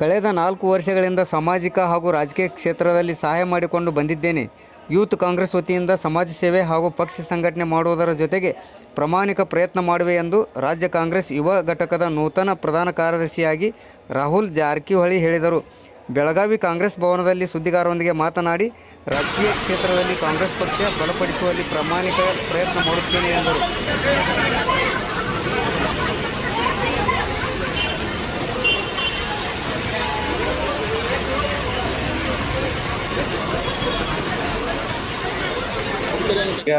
ಕಳೆದ ನಾಲ್ಕು ವರ್ಷಗಳಿಂದ ಸಾಮಾಜಿಕ ಹಾಗೂ ರಾಜಕೀಯ ಕ್ಷೇತ್ರದಲ್ಲಿ ಸಹಾಯ ಮಾಡಿಕೊಂಡು ಬಂದಿದ್ದೇನೆ. ಯೂತ್ ಕಾಂಗ್ರೆಸ್ ವತಿಯಿಂದ ಸಮಾಜ ಸೇವೆ ಹಾಗೂ ಪಕ್ಷ ಸಂಘಟನೆ ಮಾಡುವುದರ ಜೊತೆಗೆ ಪ್ರಾಮಾಣಿಕ ಪ್ರಯತ್ನ ಮಾಡುವೆ ಎಂದು ರಾಜ್ಯ ಕಾಂಗ್ರೆಸ್ ಯುವ ಘಟಕದ ನೂತನ ಪ್ರಧಾನ ಕಾರ್ಯದರ್ಶಿಯಾಗಿ ರಾಹುಲ್ ಜಾರಕಿಹೊಳಿ ಹೇಳಿದರು. ಬೆಳಗಾವಿ ಕಾಂಗ್ರೆಸ್ ಭವನದಲ್ಲಿ ಸುದ್ದಿಗಾರರೊಂದಿಗೆ ಮಾತನಾಡಿ, ರಾಜಕೀಯ ಕ್ಷೇತ್ರದಲ್ಲಿ ಕಾಂಗ್ರೆಸ್ ಪಕ್ಷ ಬಲಪಡಿಸುವಲ್ಲಿ ಪ್ರಾಮಾಣಿಕ ಪ್ರಯತ್ನ ಮಾಡುತ್ತೇನೆ ಎಂದರು. ಈಗ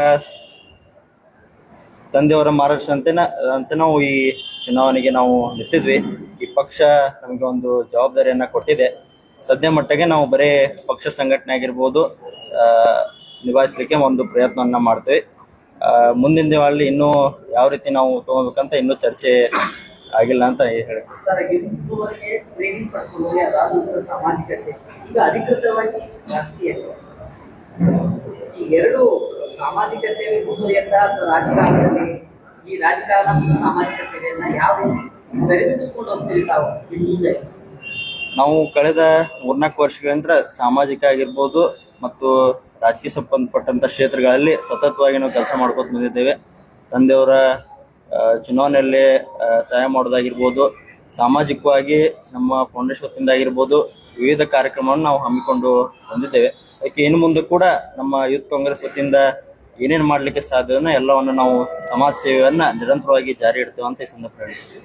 ತಂದೆಯವರ ಮಾರ್ಗದರ್ಶನಂತೆ ಅಂತೆ ನಾವು ಈ ಚುನಾವಣೆಗೆ ನಾವು ನಿಂತಿದ್ವಿ. ಈ ಪಕ್ಷ ನಮಗೆ ಒಂದು ಜವಾಬ್ದಾರಿಯನ್ನ ಕೊಟ್ಟಿದೆ. ಸದ್ಯ ಮಟ್ಟಿಗೆ ನಾವು ಬರೇ ಪಕ್ಷ ಸಂಘಟನೆ ಆಗಿರ್ಬೋದು ನಿಭಾಯಿಸ್ಲಿಕ್ಕೆ ಒಂದು ಪ್ರಯತ್ನವನ್ನ ಮಾಡ್ತೀವಿ. ಮುಂದಿನ ದಿನಗಳಲ್ಲಿ ಇನ್ನೂ ಯಾವ ರೀತಿ ನಾವು ತಗೋಬೇಕಂತ ಇನ್ನೂ ಚರ್ಚೆ ಆಗಿಲ್ಲ ಅಂತ ಹೇಳಿ. ಸಾಮಾಜಿಕ ಸಾಮಾಜಿಕ ಸೇವೆ ಮುಂದುವರಿಯತ್ತ ಅಥವಾ ರಾಜಕಾರಣದಲ್ಲಿ ಈ ರಾಜಕಾರಣ ಮತ್ತು ಸಾಮಾಜಿಕ ಸೇವೆಯನ್ನ ಯಾವ ಸರಿದೂಗಿಸ್ಕೊಂಡು ಹೋಗ್ತೀರಿ ತಾವು ಮುಂದೆ? ನಾವು ಕಳೆದ ಮೂರ್ನಾಲ್ಕು ವರ್ಷಗಳಿಂದ ಸಾಮಾಜಿಕ ಆಗಿರ್ಬೋದು ಮತ್ತು ರಾಜಕೀಯ ಸಂಬಂಧಪಟ್ಟಂತ ಕ್ಷೇತ್ರಗಳಲ್ಲಿ ಸತತವಾಗಿ ನಾವು ಕೆಲಸ ಮಾಡ್ಕೊತ ಬಂದಿದ್ದೇವೆ. ತಂದೆಯವರ ಚುನಾವಣೆಯಲ್ಲಿ ಸಹಾಯ ಮಾಡೋದಾಗಿರ್ಬೋದು, ಸಾಮಾಜಿಕವಾಗಿ ನಮ್ಮ ಫೌಂಡೇಶನ್ ವತಿಯಿಂದ ಆಗಿರ್ಬೋದು, ವಿವಿಧ ಕಾರ್ಯಕ್ರಮವನ್ನು ನಾವು ಹಮ್ಮಿಕೊಂಡು ಬಂದಿದ್ದೇವೆ. ಅದಕ್ಕೆ ಇನ್ನು ಮುಂದೆ ಕೂಡ ನಮ್ಮ ಯೂತ್ ಕಾಂಗ್ರೆಸ್ ವತಿಯಿಂದ ಏನೇನು ಮಾಡ್ಲಿಕ್ಕೆ ಸಾಧ್ಯವನ್ನ ಎಲ್ಲವನ್ನು ನಾವು ಸಮಾಜ ಸೇವೆಯನ್ನ ನಿರಂತರವಾಗಿ ಜಾರಿ ಇಡ್ತೇವೆ ಅಂತ ಈ ಸಂದರ್ಭ ಹೇಳ್ತೀವಿ